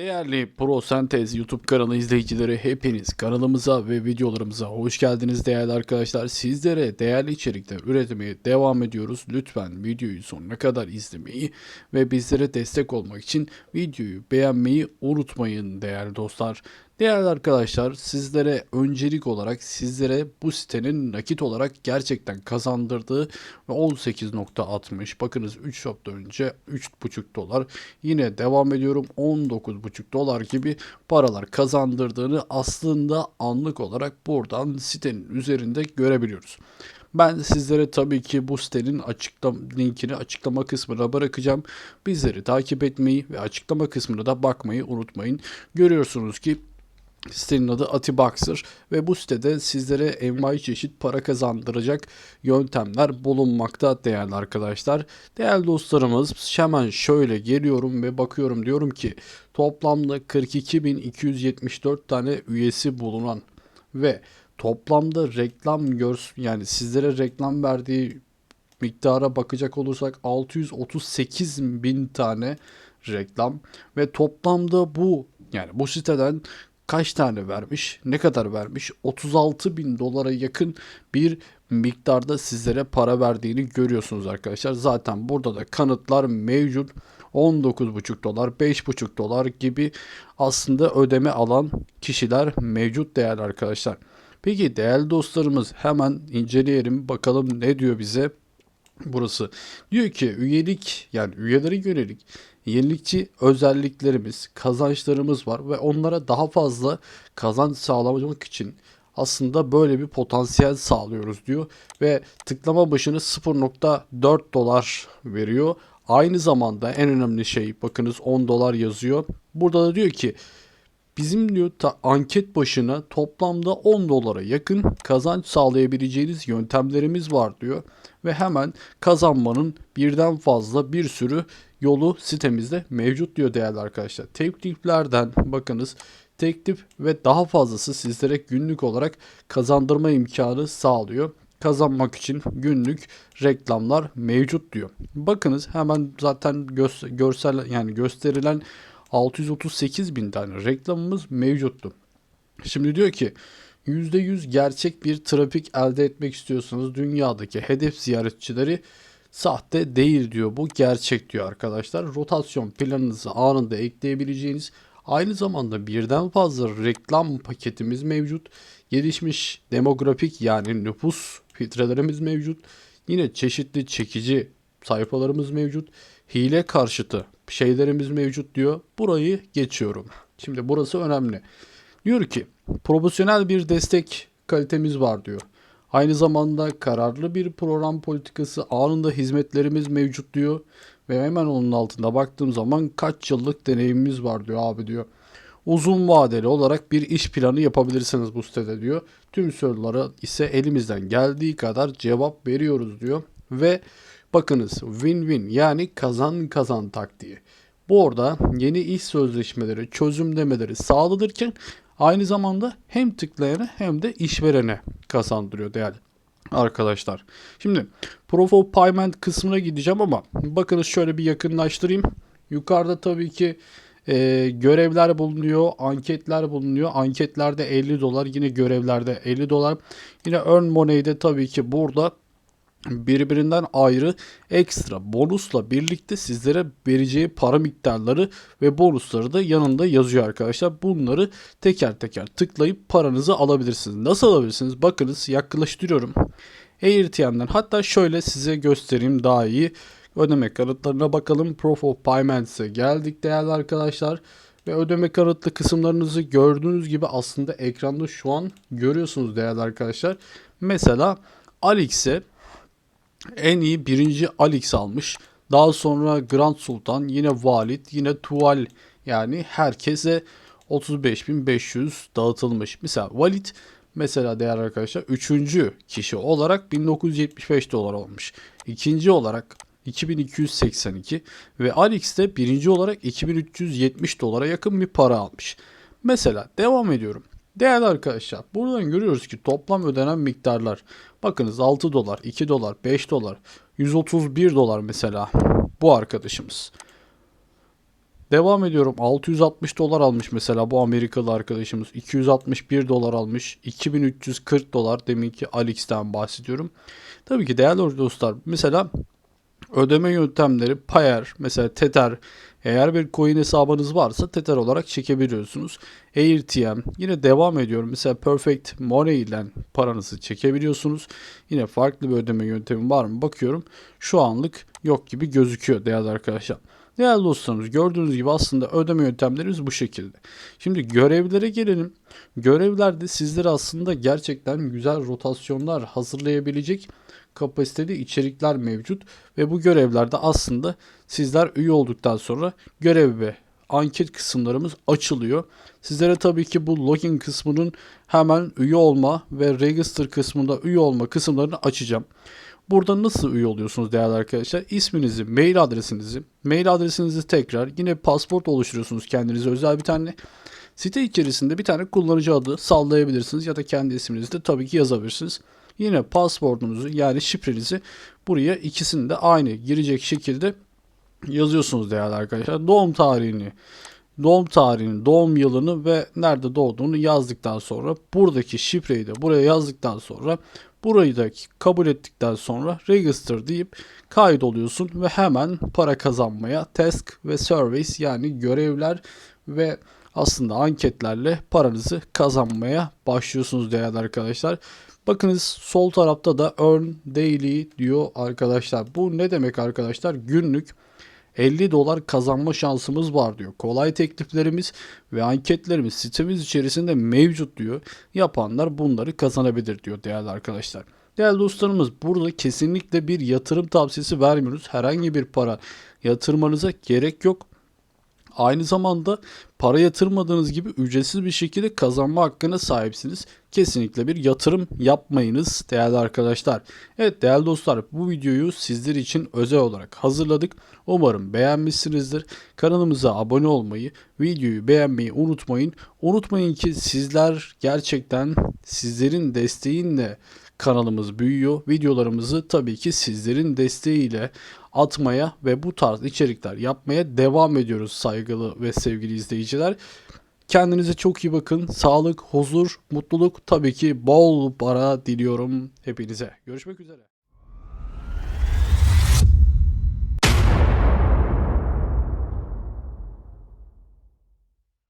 Değerli Prosentez YouTube kanalı izleyicileri hepiniz kanalımıza ve videolarımıza hoş geldiniz değerli arkadaşlar. Sizlere değerli içerikler üretmeye devam ediyoruz. Lütfen videoyu sonuna kadar izlemeyi ve bizlere destek olmak için videoyu beğenmeyi unutmayın değerli dostlar. Değerli arkadaşlar sizlere öncelik olarak sizlere bu sitenin nakit olarak gerçekten kazandırdığı ve 18.60 bakınız 3 hafta önce 3.5 dolar yine devam ediyorum 19.5 dolar gibi paralar kazandırdığını aslında anlık olarak buradan sitenin üzerinde görebiliyoruz. Ben sizlere tabii ki bu sitenin açıklam linkini açıklama kısmına bırakacağım. Bizleri takip etmeyi ve açıklama kısmına da bakmayı unutmayın. Görüyorsunuz ki Sitenin adı Atiboxer ve bu sitede sizlere envai çeşit para kazandıracak yöntemler bulunmakta değerli arkadaşlar. Değerli dostlarımız hemen şöyle geliyorum ve bakıyorum diyorum ki toplamda 42.274 tane üyesi bulunan ve toplamda reklam görs yani sizlere reklam verdiği miktara bakacak olursak 638 bin tane reklam ve toplamda bu yani bu siteden kaç tane vermiş, ne kadar vermiş? 36 bin dolara yakın bir miktarda sizlere para verdiğini görüyorsunuz arkadaşlar. Zaten burada da kanıtlar mevcut. 19,5 dolar, 5,5 dolar gibi aslında ödeme alan kişiler mevcut değerli arkadaşlar. Peki değerli dostlarımız hemen inceleyelim bakalım ne diyor bize. Burası diyor ki üyelik yani üyelere yönelik yenilikçi özelliklerimiz, kazançlarımız var ve onlara daha fazla kazanç sağlamak için aslında böyle bir potansiyel sağlıyoruz diyor ve tıklama başına 0.4 dolar veriyor. Aynı zamanda en önemli şey bakınız 10 dolar yazıyor. Burada da diyor ki bizim diyor ta, anket başına toplamda 10 dolara yakın kazanç sağlayabileceğiniz yöntemlerimiz var diyor. Ve hemen kazanmanın birden fazla bir sürü yolu sitemizde mevcut diyor değerli arkadaşlar. Tekliflerden bakınız teklif ve daha fazlası sizlere günlük olarak kazandırma imkanı sağlıyor. Kazanmak için günlük reklamlar mevcut diyor. Bakınız hemen zaten gö görsel yani gösterilen 638 bin tane reklamımız mevcuttu. Şimdi diyor ki %100 gerçek bir trafik elde etmek istiyorsanız dünyadaki hedef ziyaretçileri sahte değil diyor. Bu gerçek diyor arkadaşlar. Rotasyon planınızı anında ekleyebileceğiniz aynı zamanda birden fazla reklam paketimiz mevcut. Gelişmiş demografik yani nüfus filtrelerimiz mevcut. Yine çeşitli çekici sayfalarımız mevcut. Hile karşıtı şeylerimiz mevcut diyor. Burayı geçiyorum. Şimdi burası önemli. Diyor ki profesyonel bir destek kalitemiz var diyor. Aynı zamanda kararlı bir program politikası anında hizmetlerimiz mevcut diyor. Ve hemen onun altında baktığım zaman kaç yıllık deneyimimiz var diyor abi diyor. Uzun vadeli olarak bir iş planı yapabilirsiniz bu sitede diyor. Tüm sorulara ise elimizden geldiği kadar cevap veriyoruz diyor. Ve bakınız win-win yani kazan kazan taktiği. Bu orada yeni iş sözleşmeleri, çözümlemeleri sağlanırken aynı zamanda hem tıklayana hem de işverene kazandırıyor değerli arkadaşlar. Şimdi Proof of Payment kısmına gideceğim ama bakınız şöyle bir yakınlaştırayım. Yukarıda tabii ki e, görevler bulunuyor, anketler bulunuyor. Anketlerde 50 dolar, yine görevlerde 50 dolar. Yine Earn Money'de tabii ki burada birbirinden ayrı ekstra bonusla birlikte sizlere vereceği para miktarları ve bonusları da yanında yazıyor arkadaşlar. Bunları teker teker tıklayıp paranızı alabilirsiniz. Nasıl alabilirsiniz? Bakınız yaklaştırıyorum. AirTM'den hatta şöyle size göstereyim daha iyi. Ödeme kanıtlarına bakalım. Proof of Payments'e geldik değerli arkadaşlar. Ve ödeme kanıtlı kısımlarınızı gördüğünüz gibi aslında ekranda şu an görüyorsunuz değerli arkadaşlar. Mesela Alix'e en iyi birinci Alix almış. Daha sonra Grand Sultan, yine Valid, yine Tuval yani herkese 35.500 dağıtılmış. Mesela Valid mesela değerli arkadaşlar 3. kişi olarak 1975 dolar olmuş. İkinci olarak 2282 ve Alix de birinci olarak 2370 dolara yakın bir para almış. Mesela devam ediyorum. Değerli arkadaşlar buradan görüyoruz ki toplam ödenen miktarlar. Bakınız 6 dolar, 2 dolar, 5 dolar, 131 dolar mesela bu arkadaşımız. Devam ediyorum. 660 dolar almış mesela bu Amerikalı arkadaşımız. 261 dolar almış. 2340 dolar deminki Alix'ten bahsediyorum. Tabii ki değerli dostlar mesela ödeme yöntemleri Payer, mesela Tether, eğer bir coin hesabınız varsa Tether olarak çekebiliyorsunuz. AirTM yine devam ediyorum. Mesela Perfect Money ile paranızı çekebiliyorsunuz. Yine farklı bir ödeme yöntemi var mı bakıyorum. Şu anlık yok gibi gözüküyor değerli arkadaşlar. Değerli dostlarımız gördüğünüz gibi aslında ödeme yöntemlerimiz bu şekilde. Şimdi görevlere gelelim. Görevlerde sizlere aslında gerçekten güzel rotasyonlar hazırlayabilecek kapasiteli içerikler mevcut ve bu görevlerde aslında sizler üye olduktan sonra görev ve anket kısımlarımız açılıyor. Sizlere tabii ki bu login kısmının hemen üye olma ve register kısmında üye olma kısımlarını açacağım. Burada nasıl üye oluyorsunuz değerli arkadaşlar? İsminizi, mail adresinizi, mail adresinizi tekrar yine pasport oluşturuyorsunuz kendinize özel bir tane. Site içerisinde bir tane kullanıcı adı sallayabilirsiniz ya da kendi isminizi de tabii ki yazabilirsiniz. Yine pasportunuzu yani şifrenizi buraya ikisini de aynı girecek şekilde yazıyorsunuz değerli arkadaşlar. Doğum tarihini, doğum tarihini, doğum yılını ve nerede doğduğunu yazdıktan sonra buradaki şifreyi de buraya yazdıktan sonra burayı da kabul ettikten sonra register deyip kaydoluyorsun ve hemen para kazanmaya task ve service yani görevler ve aslında anketlerle paranızı kazanmaya başlıyorsunuz değerli arkadaşlar. Bakınız sol tarafta da earn daily diyor arkadaşlar. Bu ne demek arkadaşlar? Günlük 50 dolar kazanma şansımız var diyor. Kolay tekliflerimiz ve anketlerimiz sitemiz içerisinde mevcut diyor. Yapanlar bunları kazanabilir diyor değerli arkadaşlar. Değerli dostlarımız burada kesinlikle bir yatırım tavsiyesi vermiyoruz. Herhangi bir para yatırmanıza gerek yok. Aynı zamanda para yatırmadığınız gibi ücretsiz bir şekilde kazanma hakkına sahipsiniz. Kesinlikle bir yatırım yapmayınız değerli arkadaşlar. Evet değerli dostlar bu videoyu sizler için özel olarak hazırladık. Umarım beğenmişsinizdir. Kanalımıza abone olmayı, videoyu beğenmeyi unutmayın. Unutmayın ki sizler gerçekten sizlerin desteğinle kanalımız büyüyor. Videolarımızı tabii ki sizlerin desteğiyle atmaya ve bu tarz içerikler yapmaya devam ediyoruz saygılı ve sevgili izleyiciler. Kendinize çok iyi bakın. Sağlık, huzur, mutluluk tabii ki bol para diliyorum hepinize. Görüşmek üzere.